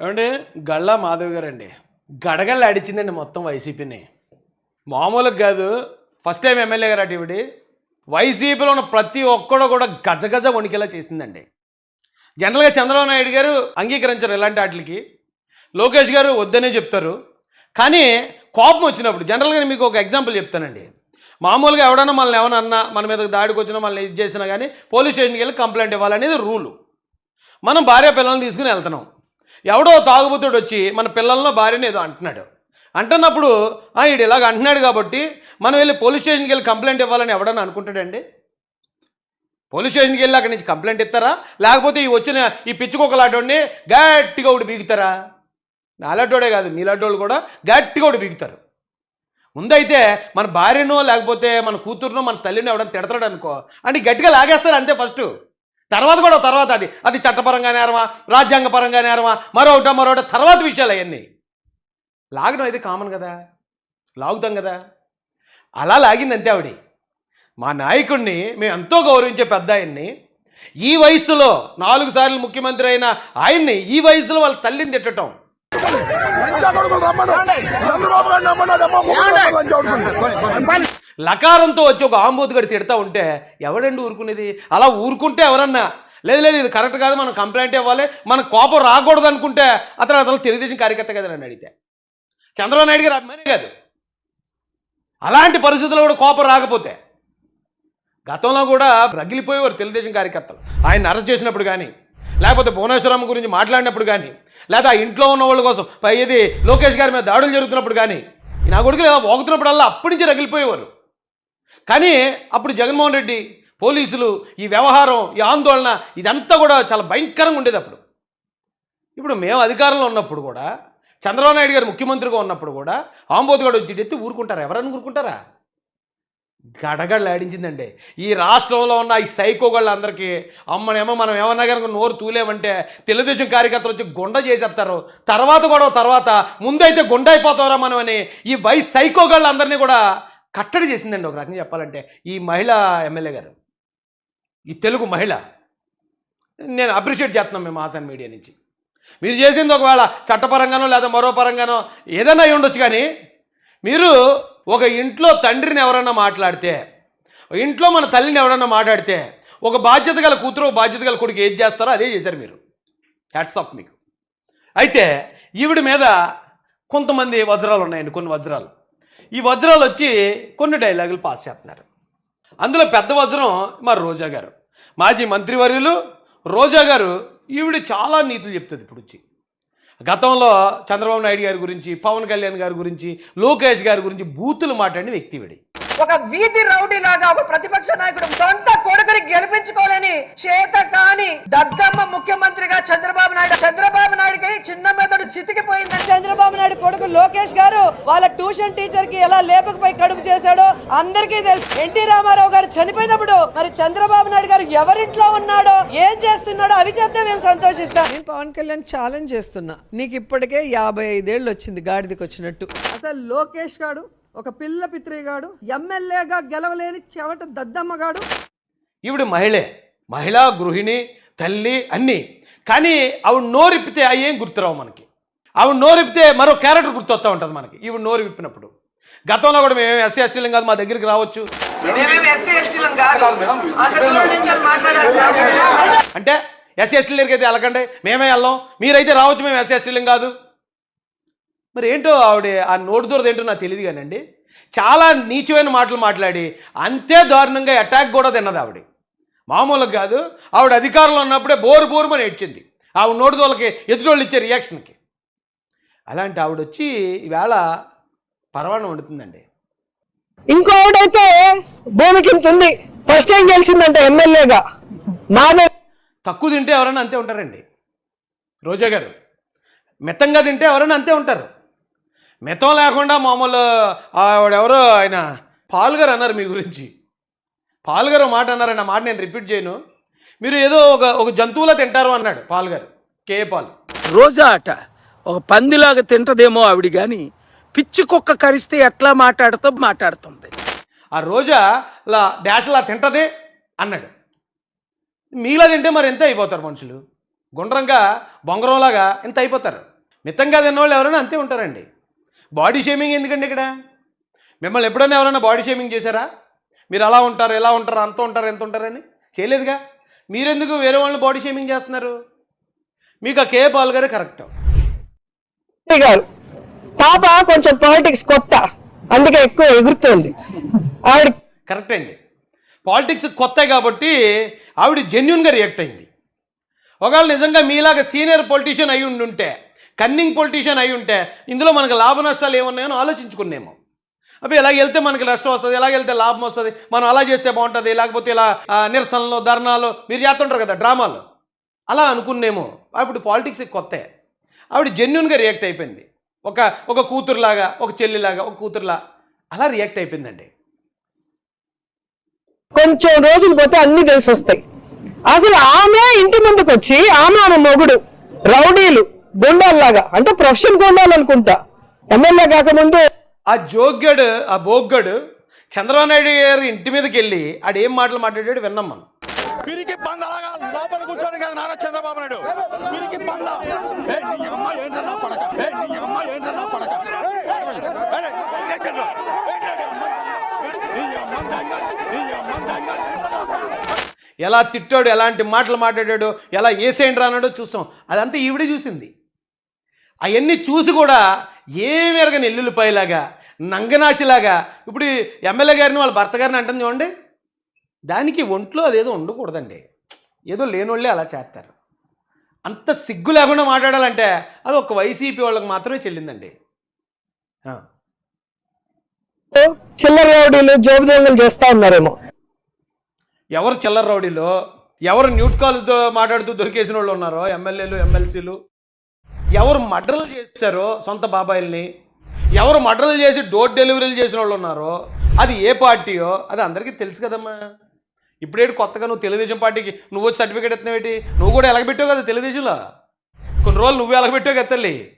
ఏమండి? గళ్ళా మాధవ్ గారు అండి గడగళ్ళు అడిచిందండి మొత్తం వైసీపీని. మామూలుగా కాదు. ఫస్ట్ టైం ఎమ్మెల్యే గారు అటు ఇవిడి. వైసీపీలో ఉన్న ప్రతి ఒక్కడు కూడా గజగజ వణికేలా చేసిందండి. జనరల్గా చంద్రబాబు నాయుడు గారు అంగీకరించారు ఇలాంటి వాటికి లోకేష్ గారు వద్దనే చెప్తారు. కానీ కోపం వచ్చినప్పుడు జనరల్గా మీకు ఒక ఎగ్జాంపుల్ చెప్తానండి. మామూలుగా ఎవడన్నా మనల్ని ఏమైనా అన్నా మన మీద దాడికి వచ్చినా మనల్ని ఇది చేసినా కానీ పోలీస్ స్టేషన్కి వెళ్ళి కంప్లైంట్ ఇవ్వాలనేది రూలు. మనం భార్య పిల్లల్ని తీసుకుని వెళ్తున్నాం. ఎవడో తాగుబోతుడు వచ్చి మన పిల్లలను భార్యని ఏదో అంటున్నాడు. అంటున్నప్పుడు ఈడు ఇలాగ అంటున్నాడు కాబట్టి మనం వెళ్ళి పోలీస్ స్టేషన్కి వెళ్ళి కంప్లైంట్ ఇవ్వాలని ఎవడన్నా అనుకుంటాడండి? పోలీస్ స్టేషన్కి వెళ్ళి అక్కడి నుంచి కంప్లైంట్ ఇస్తారా? లేకపోతే ఈ వచ్చిన ఈ పిచ్చుకొకలాటోడిని గట్టిగా ఒకటి బీగుతారా? నాలాటోడే కాదు మీలాటోళ్ళు కూడా గట్టిగా ఒకటి బీగుతారు. ముందైతే మన భార్యనో లేకపోతే మన కూతురునో మన తల్లినో ఎవడన్నా తిడతాడు అనుకో అంటే గట్టిగా లాగేస్తారు అంతే ఫస్ట్. తర్వాత కూడా తర్వాత అది. అది చట్టపరంగా నేరమా రాజ్యాంగపరంగా నేరమా మరొకట మరొకట తర్వాత విషయాలు అవన్నీ. లాగడం అయితే కామన్ కదా. లాగుతాం కదా. అలా లాగింది అంతే ఆవిడ. మా నాయకుడిని మేము ఎంతో గౌరవించే పెద్ద ఆయన్ని. ఈ వయసులో నాలుగు సార్లు ముఖ్యమంత్రి అయిన ఆయన్ని ఈ వయసులో వాళ్ళ తల్లిని తిట్టడం చంద్రబాబు లకారంతో వచ్చి ఒక ఆంబోతుగడి తిడతా ఉంటే ఎవడండి ఊరుకునేది? అలా ఊరుకుంటే ఎవరన్నా? లేదు లేదు ఇది కరెక్ట్ కాదు మనం కంప్లైంట్ ఇవ్వాలి మన కోపం రాకూడదు అనుకుంటే అతను అతను తెలుగుదేశం కార్యకర్త కదా నన్ను అడిగితే. చంద్రబాబు నాయుడు గారు అభిమాని కాదు. అలాంటి పరిస్థితుల్లో కూడా కోపం రాకపోతే గతంలో కూడా రగిలిపోయేవారు తెలుగుదేశం కార్యకర్తలు. ఆయన అరెస్ట్ చేసినప్పుడు కానీ లేకపోతే భువనేశ్వరం గురించి మాట్లాడినప్పుడు కానీ లేదా ఇంట్లో ఉన్న వాళ్ళ కోసం ఇది లోకేష్ గారి మీద దాడులు జరుగుతున్నప్పుడు కానీ నా కొడుకు ఇలా వాగుతున్నప్పుడల్లా అప్పటి నుంచి రగిలిపోయేవారు. కానీ అప్పుడు జగన్మోహన్ రెడ్డి పోలీసులు ఈ వ్యవహారం ఈ ఆందోళన ఇదంతా కూడా చాలా భయంకరంగా ఉండేది అప్పుడు. ఇప్పుడు మేము అధికారంలో ఉన్నప్పుడు కూడా చంద్రబాబు నాయుడు గారు ముఖ్యమంత్రిగా ఉన్నప్పుడు కూడా ఆంబోతుగాడు వచ్చి ఎత్తి ఊరుకుంటారా? ఎవరైనా ఊరుకుంటారా? గడగడలాడించిందండి ఈ రాష్ట్రంలో ఉన్న ఈ సైకోగాళ్ళందరికీ అమ్మనేమో మనం ఏమన్నా కనుక నోరు తూలేమంటే తెలుగుదేశం కార్యకర్తలు వచ్చి గుండ చేసేస్తారు. తర్వాత కూడా తర్వాత ముందైతే గుండైపోతారా మనం అని ఈ వయసు సైకోగాళ్ళందరినీ కూడా కట్టడి చేసిందండి ఒక రకంగా చెప్పాలంటే ఈ మహిళ ఎమ్మెల్యే గారు. ఈ తెలుగు మహిళ. నేను అప్రిషియేట్ చేస్తున్నాం మేము ఆసాన్ మీడియా నుంచి. మీరు చేసింది ఒకవేళ చట్టపరంగానో లేదా మరో పరంగానో ఏదైనా అయి ఉండొచ్చు కానీ మీరు ఒక ఇంట్లో తండ్రిని ఎవరన్నా మాట్లాడితే ఇంట్లో మన తల్లిని ఎవరన్నా మాట్లాడితే ఒక బాధ్యత గల కూతురు ఒక బాధ్యత గల కొడుకు ఏది చేస్తారో అదే చేశారు మీరు. హ్యాట్స్ ఆఫ్ మీకు. అయితే ఈవిడ మీద కొంతమంది వజ్రాలు ఉన్నాయండి కొన్ని వజ్రాలు. ఈ వజ్రాలు వచ్చి కొన్ని డైలాగులు పాస్ చేస్తున్నారు. అందులో పెద్ద వజ్రం మా రోజా గారు. మాజీ మంత్రివర్యులు రోజా గారు ఈవిడ చాలా నీతులు చెప్తుంది ఇప్పుడు వచ్చి. గతంలో చంద్రబాబు నాయుడు గారి గురించి పవన్ కళ్యాణ్ గారి గురించి లోకేష్ గారి గురించి బూతులు మాట్లాడిన వ్యక్తి విడి ఒక వీధి రౌడీ లాగా ఒక ప్రతిపక్ష నాయకుడు సొంత కొడుకుని గెలిపించుకోలేని చేత కాని దద్దమ్మ ముఖ్యమంత్రిగా చంద్రబాబు నాయుడు చంద్రబాబు నాయుడుకి చిన్న మెదడు చితికిపోయిందని చంద్రబాబు నాయుడు కొడుకు లోకేష్ గారు వాళ్ళ ట్యూషన్ టీచర్కి ఎలా లేపకపోయి కడుపు చేశాడో అందరికీ తెలుసు. ఎన్టీ రామారావు గారు చనిపోయినప్పుడు మరి చంద్రబాబు నాయుడు గారు ఎవరింట్లో ఉన్నాడో ఏం చేస్తున్నాడో అవి చెప్తే మేము సంతోషిస్తాం. నేను పవన్ కళ్యాణ్ ఛాలెంజ్ చేస్తున్నా. నీకు ఇప్పటికే యాభై ఐదేళ్ళు వచ్చింది గాడిదకి వచ్చినట్టు అసలు లోకేష్ గాడు ఒక పిల్ల పిత్రిగాడు ఎమ్మెల్యేగా గెలవలేని చెవట దద్దమ్మగాడు. ఈవిడ మహిళే మహిళా గృహిణి తల్లి అన్నీ. కానీ ఆవిడ నోరిప్పితే అవి ఏం గుర్తురావు మనకి? ఆవిడ నోరిప్పితే మరో క్యారెక్టర్ గుర్తొస్తూ ఉంటుంది మనకి ఈవిడ నోరు విప్పినప్పుడు. గతంలో కూడా మేము ఎస్సీ ఎస్టీలం కాదు మా దగ్గరికి రావచ్చు. అంటే ఎస్సీ ఎస్టీ దగ్గరికి అయితే వెళ్ళకండి. మేమే వెళ్ళాం. మీరైతే రావచ్చు మేము ఎస్సీ ఎస్టీలం కాదు. మరి ఏంటో ఆవిడ ఆ నోటు దూరది ఏంటో నాకు తెలియదు కానండి. చాలా నీచమైన మాటలు మాట్లాడి అంతే దారుణంగా అటాక్ కూడా తిన్నది ఆవిడ. మామూలుగా కాదు ఆవిడ అధికారంలో ఉన్నప్పుడే బోరు బోరుమని ఏడ్చింది. ఆవిడ నోటు దోలకి ఎదుటోళ్ళు ఇచ్చే రియాక్షన్కి అలాంటి ఆవిడ వచ్చి ఈవేళ పరవాణం వండుతుందండి. ఇంకొకటైతే భూమికి ఇంత ఉంది. ఫస్ట్ టైం గెలిచిందంట ఎమ్మెల్యేగా. నాదే తక్కువ తింటే ఎవరైనా అంతే ఉంటారండి. రోజా గారు మితంగా తింటే ఎవరైనా అంతే ఉంటారు. మితం లేకుండా మామూలు ఆవిడెవరో ఆయన పాల్ గారు అన్నారు మీ గురించి. పాల్ గారు ఒక మాట అన్నారండి ఆ మాట నేను రిపీట్ చేయను. మీరు ఏదో ఒక ఒక జంతువులా తింటారు అన్నాడు పాల్ గారు కే పాల్. రోజా అట ఒక పందిలాగా తింటదేమో ఆవిడ గాని పిచ్చి కుక్క కరిస్తే ఎట్లా మాట్లాడుతూ మాట్లాడుతుంది? ఆ రోజా ఇలా డాష్లా తింటది అన్నాడు. మీలా తింటే మరి ఎంత అయిపోతారు మనుషులు? గుండ్రంగా బొంగరంలాగా ఇంత అయిపోతారు. మితంగా తిన్నవాళ్ళు ఎవరైనా అంతే ఉంటారండి. బాడీ షేమింగ్ ఎందుకండి ఇక్కడ? మిమ్మల్ని ఎప్పుడైనా ఎవరైనా బాడీ షేమింగ్ చేశారా? మీరు అలా ఉంటారు ఎలా ఉంటారు అంత ఉంటారు ఎంత ఉంటారని? చేయలేదుగా? మీరెందుకు వేరే వాళ్ళని బాడీ షేమింగ్ చేస్తున్నారు? మీకు ఆ కే పాల్ గారే కరెక్ట్. గారు పాప కొంచెం పాలిటిక్స్ కొత్త. అందుకే ఎక్కువ ఎగురుతుంది. ఆవిడ కరెక్ట్ అండి. పాలిటిక్స్ కొత్త కాబట్టి ఆవిడ జెన్యున్గా రియాక్ట్ అయింది. ఒకవేళ నిజంగా మీలాగా సీనియర్ పొలిటీషియన్ అయి ఉండుంటే కన్నింగ్ పొలిటీషియన్ అయి ఉంటే ఇందులో మనకు లాభ నష్టాలు ఏమున్నాయని ఆలోచించుకున్నాము అప్పుడు ఎలా వెళ్తే మనకి నష్టం వస్తుంది ఎలా వెళ్తే లాభం వస్తుంది మనం అలా చేస్తే బాగుంటుంది లేకపోతే ఇలా నిరసనలు ధర్నాలు మీరు చేస్తుంటారు కదా డ్రామాలు. అలా అనుకునేమో అప్పుడు పాలిటిక్స్ కొత్త. ఆవిడ జెన్యున్గా రియాక్ట్ అయిపోయింది. ఒక ఒక కూతురులాగా ఒక చెల్లిలాగా ఒక కూతురులా. అలా రియాక్ట్ అయిపోయిందండి. కొంచెం రోజులు పోతే అన్ని తెలిసి వస్తాయి అసలు ఆమె ఇంటి ముందుకు వచ్చి ఆమె ఆమె మొగుడు రౌడీలు గుండాల్లాగా అంటే ప్రొఫెషన్ గుండాలు అనుకుంటా ఎమ్మెల్యే కాకముందు ఆ జోగ్గాడు ఆ బోగ్గాడు చంద్రబాబు నాయుడు గారి ఇంటి మీదకి వెళ్ళి ఆడు ఏం మాటలు మాట్లాడాడు విన్నాం మనం పిరికి లోపల కూర్చోని కదా నారా చంద్రబాబు నాయుడు పిరికి పంద. ఎలా తిట్టాడు ఎలాంటి మాటలు మాట్లాడాడు ఎలా ఏసేంటి అన్నాడో చూసాం అదంతా ఈవిడే చూసింది అవన్నీ చూసి కూడా ఏమి ఎరగని ఎల్లుల్లిపాయలాగా నంగనాచిలాగా. ఇప్పుడు ఎమ్మెల్యే గారిని వాళ్ళ భర్త గారిని అంటుంది చూడండి. దానికి ఒంట్లో అదేదో ఉండకూడదండి. ఏదో లేనోళ్ళే అలా చేస్తారు. అంత సిగ్గు లేకుండా మాట్లాడాలంటే అది ఒక వైసీపీ వాళ్ళకి మాత్రమే చెల్లిందండి. చిల్లర రౌడీలు జోబు దొంగలు చేస్తా ఉన్నారేమో. ఎవరు చిల్లర రౌడీలో? ఎవరు న్యూట్ కాల్స్తో మాట్లాడుతూ దొరికేసిన వాళ్ళు ఉన్నారో? ఎమ్మెల్యేలు ఎమ్మెల్సీలు? ఎవరు మర్డర్లు చేశారో సొంత బాబాయిల్ని? ఎవరు మర్డర్లు చేసి డోర్ డెలివరీలు చేసిన వాళ్ళు ఉన్నారో? అది ఏ పార్టీయో? అది అందరికీ తెలుసు కదమ్మా. ఇప్పుడేటి కొత్తగా నువ్వు తెలుగుదేశం పార్టీకి నువ్వు వచ్చి సర్టిఫికేట్ ఎత్తున్నావేటి నువ్వు కూడా ఎలగబెట్టావు కదా తెలుగుదేశంలో? కొన్ని రోజులు నువ్వు ఎలగబెట్టావు కదా తల్లి.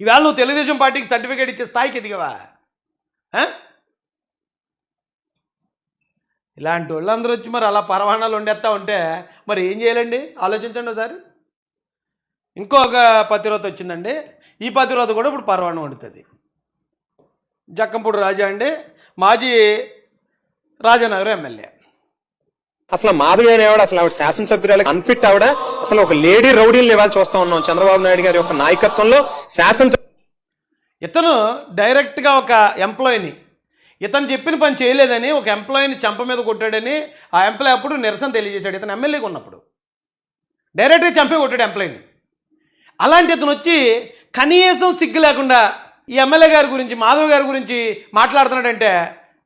ఈవేళ నువ్వు తెలుగుదేశం పార్టీకి సర్టిఫికేట్ ఇచ్చే స్థాయికి ఎదిగవా? ఆ? ఇలాంటి వాళ్ళందరూ వచ్చి మరి అలా పరవాణాలు వండేస్తా ఉంటే మరి ఏం చేయాలండి? ఆలోచించండి ఒకసారి. ఇంకొక పతివ్రత వచ్చిందండి. ఈ పతివ్రత కూడా ఇప్పుడు పరవాణం వండుతుంది. జక్కంపూడి రాజా అండి మాజీ రాజానగరం ఎమ్మెల్యే. అసలు మాధవి అనే ఆవిడ అసలు ఆవిడ శాసనసభ్యురాలు అన్ఫిట్ ఆవిడ. అసలు ఒక లేడీ రౌడీలు ఇవాళ చూస్తా ఉన్నాం చంద్రబాబు నాయుడు గారి యొక్క నాయకత్వంలో. శాసన ఇతను డైరెక్ట్గా ఒక ఎంప్లాయీని ఇతను చెప్పిన పని చేయలేదని ఒక ఎంప్లాయీని చెంప మీద కొట్టాడని ఆ ఎంప్లాయీ అప్పుడు నిరసన తెలియజేశాడు. ఇతను ఎమ్మెల్యేగా ఉన్నప్పుడు. డైరెక్ట్గా చంపే కొట్టాడు ఎంప్లాయీని అలాంటి అతను వచ్చి కనీసం సిగ్గు లేకుండా ఈ ఎమ్మెల్యే గారి గురించి మాధవ్ గారి గురించి మాట్లాడుతున్నాడంటే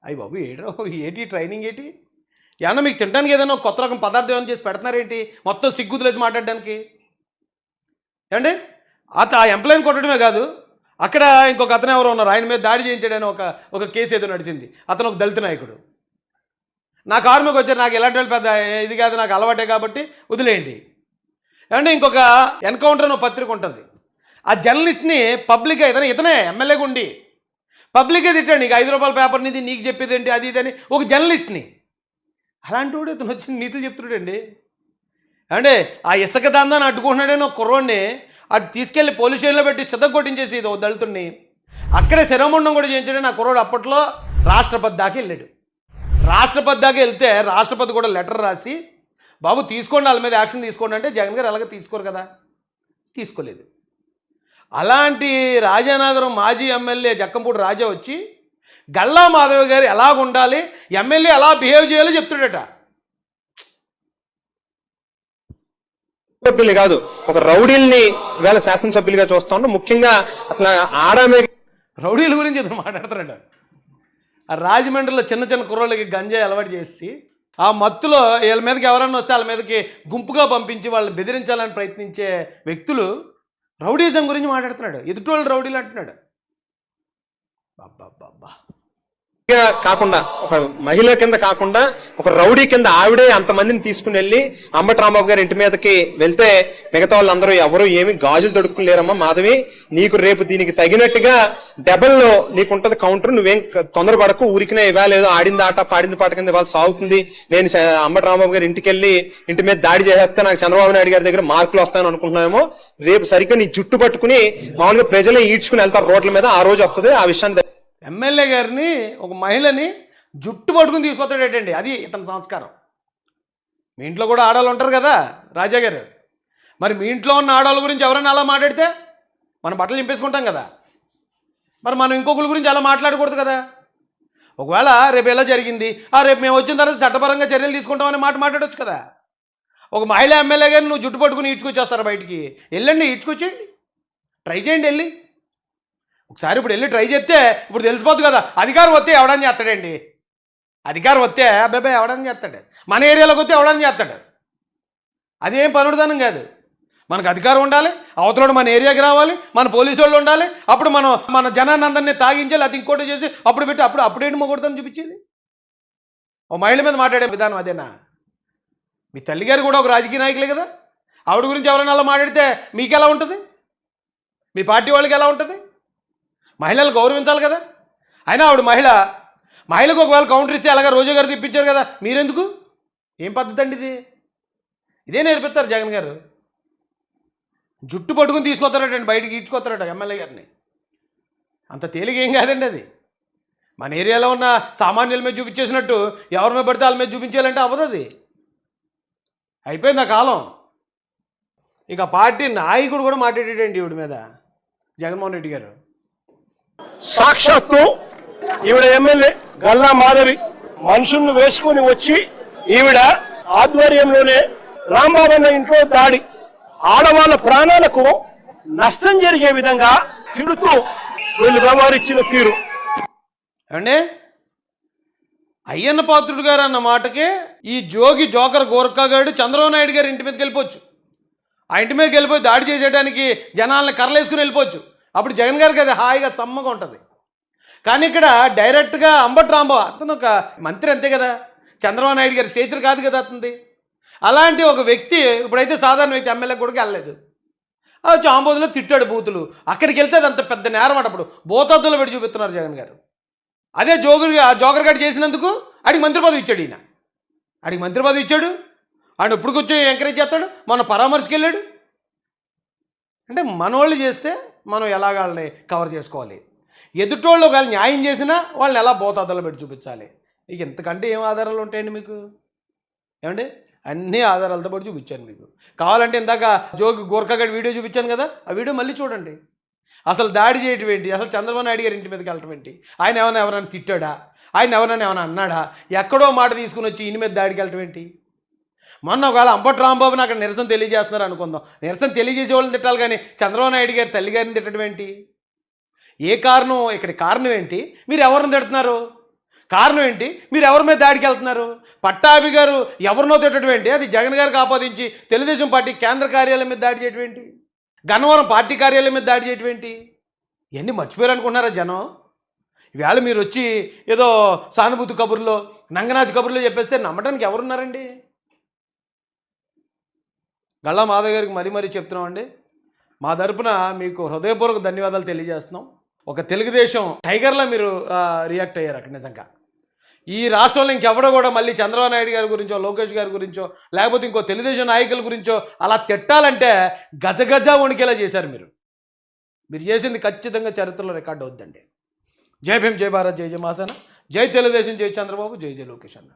అయ్యి బాబు ఏడో ఏటి ట్రైనింగ్ ఏంటి? ఏమన్నా మీకు తినడానికి ఏదైనా కొత్త రకం పదార్థం ఏమైనా చేసి పెడుతున్నారేంటి? మొత్తం సిగ్గుతులేసి మాట్లాడడానికి. ఏమండి? అత ఆ ఎంప్లాయీని కొట్టడమే కాదు అక్కడ ఇంకొక అతను ఎవరు ఉన్నారు ఆయన మీద దాడి చేయించాడని ఒక ఒక కేసు ఏదో నడిచింది. అతను ఒక దళిత నాయకుడు. నా కారు మీకు వచ్చారు నాకు ఎలాంటి వాళ్ళు పెద్ద ఇది కాదు నాకు అలవాటే కాబట్టి వదిలేయండి. అంటే ఇంకొక ఎన్కౌంటర్ అని పత్రిక ఉంటుంది. ఆ జర్నలిస్ట్ని పబ్లిక్గా ఇతనే ఇతనే ఎమ్మెల్యేగా ఉండి పబ్లిక్గా తిట్టాడు నీకు ఐదు రూపాయల పేపర్ నీది నీకు చెప్పేది ఏంటి అది ఇది అని ఒక జర్నలిస్ట్ని. అలాంటి వాడు ఇతను వచ్చి నీతులు చెప్తున్నాడండి. అంటే ఆ ఇసుక దాందాన్ని అడ్డుకుంటున్నాడని ఒక కుర్రోడిని అటు తీసుకెళ్ళి పోలీస్ స్టేషన్లో పెట్టి సిద్ధ కొట్టించేసి ఇది ఒక దళితుడిని అక్కడే శిరమండం కూడా చేయించాడని ఆ కుర్రోడు అప్పట్లో రాష్ట్రపతి దాకా వెళ్ళాడు. రాష్ట్రపతి దాకా వెళ్తే రాష్ట్రపతి కూడా లెటర్ రాసి బాబు తీసుకోండి వాళ్ళ మీద యాక్షన్ తీసుకోండి అంటే జగన్ గారు ఎలాగ తీసుకోరు కదా. తీసుకోలేదు. అలాంటి రాజానగరం మాజీ ఎమ్మెల్యే జక్కంపూడి రాజా వచ్చి గల్లా మాధవ్ గారు ఎలాగ ఉండాలి ఎమ్మెల్యే ఎలా బిహేవ్ చేయాలో చెప్తాడట సభ్యులు కాదు ఒక రౌడీల్ని ఇవాళ శాసనసభ్యులుగా చూస్తా ఉన్నాం ముఖ్యంగా అసలు ఆడమే రౌడీల గురించి ఇతను మాట్లాడుతున్నాడు. ఆ రాజమండ్రిలో చిన్న చిన్న కుర్రోళ్ళకి గంజాయి అలవాటు చేసి ఆ మత్తులో వీళ్ళ మీదకి ఎవరన్నా వస్తే వాళ్ళ మీదకి గుంపుగా పంపించి వాళ్ళని బెదిరించాలని ప్రయత్నించే వ్యక్తులు రౌడీజం గురించి మాట్లాడుతున్నాడు. ఎదుటి వాళ్ళు రౌడీలు అంటున్నాడు. అబ్బా గా కాకుండా ఒక మహిళ కింద కాకుండా ఒక రౌడీ కింద ఆవిడే అంతమందిని తీసుకుని వెళ్ళి అంబటి రాంబాబు గారి ఇంటి మీదకి వెళ్తే మిగతా వాళ్ళందరూ ఎవరు ఏమి గాజులు తొడుక్కులేరమ్మా మాధవి. నీకు రేపు దీనికి తగినట్టుగా డబల్లో నీకుంటది కౌంటర్ నువ్వేం తొందరపడకు ఊరికినే ఇవాళ ఆడింది ఆట పాడింది పాట కింద ఇవాళ సాగుతుంది. నేను చ- అంబటి రాంబాబు గారి ఇంటికి వెళ్ళి ఇంటి మీద దాడి చేసేస్తే నాకు చంద్రబాబు నాయుడు గారి దగ్గర మార్కులు వస్తాయని అనుకుంటున్నామో రేపు సరిగ్గా నీ జుట్టు పట్టుకుని మామూలుగా ప్రజలే ఈడ్చుకుని వెళ్తారు రోడ్ల మీద ఆ రోజు వస్తుంది ఆ విషయాన్ని ఎమ్మెల్యే గారిని ఒక మహిళని జుట్టు పట్టుకుని తీసుకొస్తాడేటండి. అది ఇతని సంస్కారం. మీ ఇంట్లో కూడా ఆడవాళ్ళు ఉంటారు కదా రాజా గారు. మరి మీ ఇంట్లో ఉన్న ఆడవాళ్ళ గురించి ఎవరైనా అలా మాట్లాడితే మనం బట్టలు చింపేసుకుంటాం కదా. మరి మనం ఇంకొకరి గురించి అలా మాట్లాడకూడదు కదా. ఒకవేళ రేపు ఎలా జరిగింది ఆ రేపు మేము వచ్చిన తర్వాత చట్టపరంగా చర్యలు తీసుకుంటామని మాట మాట్లాడొచ్చు కదా. ఒక మహిళ ఎమ్మెల్యే గారిని నువ్వు జుట్టు పట్టుకుని ఈడ్చుకొచ్చేస్తారు బయటికి. వెళ్ళండి ఈడ్చుకొచ్చేయండి. ట్రై చేయండి వెళ్ళి. ఒకసారి ఇప్పుడు వెళ్ళి ట్రై చేస్తే ఇప్పుడు తెలిసిపోద్దు కదా. అధికారం వస్తే ఎవడని చేస్తాడండి? అధికారం వస్తే అబ్బాయి ఎవడని చేస్తాడు? మన ఏరియాలోకి వస్తే ఎవడని చేస్తాడు? అదేం పనుడుదనం కాదు. మనకు అధికారం ఉండాలి అవతలోడు మన ఏరియాకి రావాలి మన పోలీసు వాళ్ళు ఉండాలి అప్పుడు మనం మన జనాన్ని అందరినీ తాగించాలి అది ఇంకోటి చేసి అప్పుడు పెట్టి అప్పుడు అప్పుడేంటి మొగొడతాను చూపించేది? ఓ మహిళ మీద మాట్లాడే విధానం అదేనా? మీ తల్లిగారు కూడా ఒక రాజకీయ నాయకులే కదా. ఆవిడ గురించి ఎవరైనా అలా మాట్లాడితే మీకు ఎలా ఉంటుంది? మీ పార్టీ వాళ్ళకి ఎలా ఉంటుంది? మహిళలు గౌరవించాలి కదా? అయినా ఆవిడ మహిళ మహిళకు ఒకవేళ కౌంటర్ ఇస్తే అలాగా రోజు గారు తెప్పించారు కదా? మీరెందుకు? ఏం పద్ధతి అండి ఇది? ఇదే నేర్పిస్తారు జగన్ గారు. జుట్టు పట్టుకుని తీసుకొస్తారటండి బయటికి ఈడ్చుకొస్తారట ఎమ్మెల్యే గారిని. అంత తేలిక ఏం కాదండి అది. మన ఏరియాలో ఉన్న సామాన్యుల మీద చూపించేసినట్టు ఎవరి మీద పడితే వాళ్ళ మీద చూపించాలంటే అవ్వదు అది. అయిపోయింది ఆ కాలం? ఇక పార్టీ నాయకుడు కూడా మాట్లాడేటండి ఈవిడ మీద. జగన్మోహన్ రెడ్డి గారు. సాక్షాత్తు ఈవిడ ఎమ్మెల్యే గల్లా మాధవి మనుషుల్ని వేసుకొని వచ్చి ఈవిడ ఆధ్వర్యంలోనే రాంబాబన్న ఇంట్లో దాడి. ఆడవాళ్ళ ప్రాణాలకు నష్టం జరిగే విధంగా తిడుతూ వీళ్ళు వ్యవహరించిన తీరు. అండి అయ్యన్న పాత్రుడు గారు అన్న మాటకే ఈ జోగి జోకర్ గోర్ఖాగాడు చంద్రబాబు నాయుడు గారి ఇంటి మీదకి వెళ్ళిపోవచ్చు. ఆ ఇంటి మీదకి వెళ్ళిపోయి దాడి చేసేయడానికి జనాల్ని కర్రలేసుకుని వెళ్ళిపోవచ్చు. అప్పుడు జగన్ గారికి అది హాయిగా సమ్మగా ఉంటుంది. కానీ ఇక్కడ డైరెక్ట్గా అంబట్ రాంబాబు అతను ఒక మంత్రి అంతే కదా. చంద్రబాబు నాయుడు గారి స్టేచర్ కాదు కదా అతనిది. అలాంటి ఒక వ్యక్తి ఇప్పుడైతే సాధారణ వ్యక్తి ఎమ్మెల్యే కూడా వెళ్ళలేదు. ఆ ఆంబోదులో తిట్టాడు బూతులు. అక్కడికి వెళ్తే అది అంత పెద్ద నేరం అట అప్పుడు. బోతద్దులు పెట్టి చూపిస్తున్నారు జగన్ గారు. అదే జోగురు జోగర్ గారు చేసినందుకు ఆడికి మంత్రి పదవి ఇచ్చాడు ఈయన. ఆడికి మంత్రి పదవి ఇచ్చాడు. ఆయన ఇప్పుడు వచ్చి ఎంకరేజ్ చేస్తాడు? మన పరామర్శకి వెళ్ళాడు. అంటే మనోళ్ళు చేస్తే మనం ఎలాగ వాళ్ళని కవర్ చేసుకోవాలి? ఎదుటోళ్ళు ఒకవేళ న్యాయం చేసినా వాళ్ళని ఎలా బోతాదలో పెట్టి చూపించాలి? ఇక ఇంతకంటే ఏం ఆధారాలు ఉంటాయండి మీకు? ఏమండి? అన్ని ఆధారాలతో పాటు చూపించాను మీకు. కావాలంటే ఇందాక జోగి గోర్ఖాగడ్ వీడియో చూపించాను కదా ఆ వీడియో మళ్ళీ చూడండి. అసలు దాడి చేయటం ఏంటి? అసలు చంద్రబాబు నాయుడు గారి ఇంటి మీదకి వెళ్ళటం ఏంటి? ఆయన ఎవరైనా ఎవరైనా తిట్టాడా? ఆయన ఎవరైనా ఏమైనా అన్నాడా? ఎక్కడో మాట తీసుకుని వచ్చి ఇంటి మీద దాడికి వెళ్ళటం ఏంటి? మొన్న ఒకవేళ అంబటి రాంబాబుని అక్కడ నిరసన తెలియజేస్తున్నారు అనుకుందాం. నిరసన తెలియజేసే వాళ్ళని తిట్టాలి కానీ చంద్రబాబు నాయుడు గారి తల్లి గారిని తిట్టడం ఏంటి? ఏ కారణం? ఇక్కడ కారణం ఏంటి? మీరు ఎవరిని తిడుతున్నారు? కారణం ఏంటి? మీరు ఎవరి మీద దాడికి వెళ్తున్నారు? పట్టాభి గారు ఎవరినో తిట్టడం ఏంటి? అది జగన్ గారికి ఆపాదించి తెలుగుదేశం పార్టీ కేంద్ర కార్యాలయం మీద దాడి చేయడం ఏంటి? గన్నవరం పార్టీ కార్యాలయం మీద దాడి చేయడం ఏంటి? ఇవన్నీ మర్చిపోయారు జనం? ఈవేళ మీరు వచ్చి ఏదో సానుభూతి కబుర్లో నంగనాచి కబుర్లో చెప్పేస్తే నమ్మడానికి ఎవరున్నారండి? గల్లా మాధవ్ గారికి మరీ మరీ చెప్తున్నామండి. మా తరపున మీకు హృదయపూర్వక ధన్యవాదాలు తెలియజేస్తున్నాం. ఒక తెలుగుదేశం టైగర్లా మీరు రియాక్ట్ అయ్యారు అక్కడ నిజంగా. ఈ రాష్ట్రంలో ఇంకెవడో కూడా మళ్ళీ చంద్రబాబు నాయుడు గారి గురించో లోకేష్ గారి గురించో లేకపోతే ఇంకో తెలుగుదేశం నాయకుల గురించో అలా తిట్టాలంటే గజగజ వణికేలా చేశారు మీరు. మీరు చేసింది ఖచ్చితంగా చరిత్రలో రికార్డు అవుద్దండి. జై భీమ్ జై భారత్ జై జయ మాసన. జై తెలుగుదేశం జై చంద్రబాబు జై జయ లోకేష్ అన్న.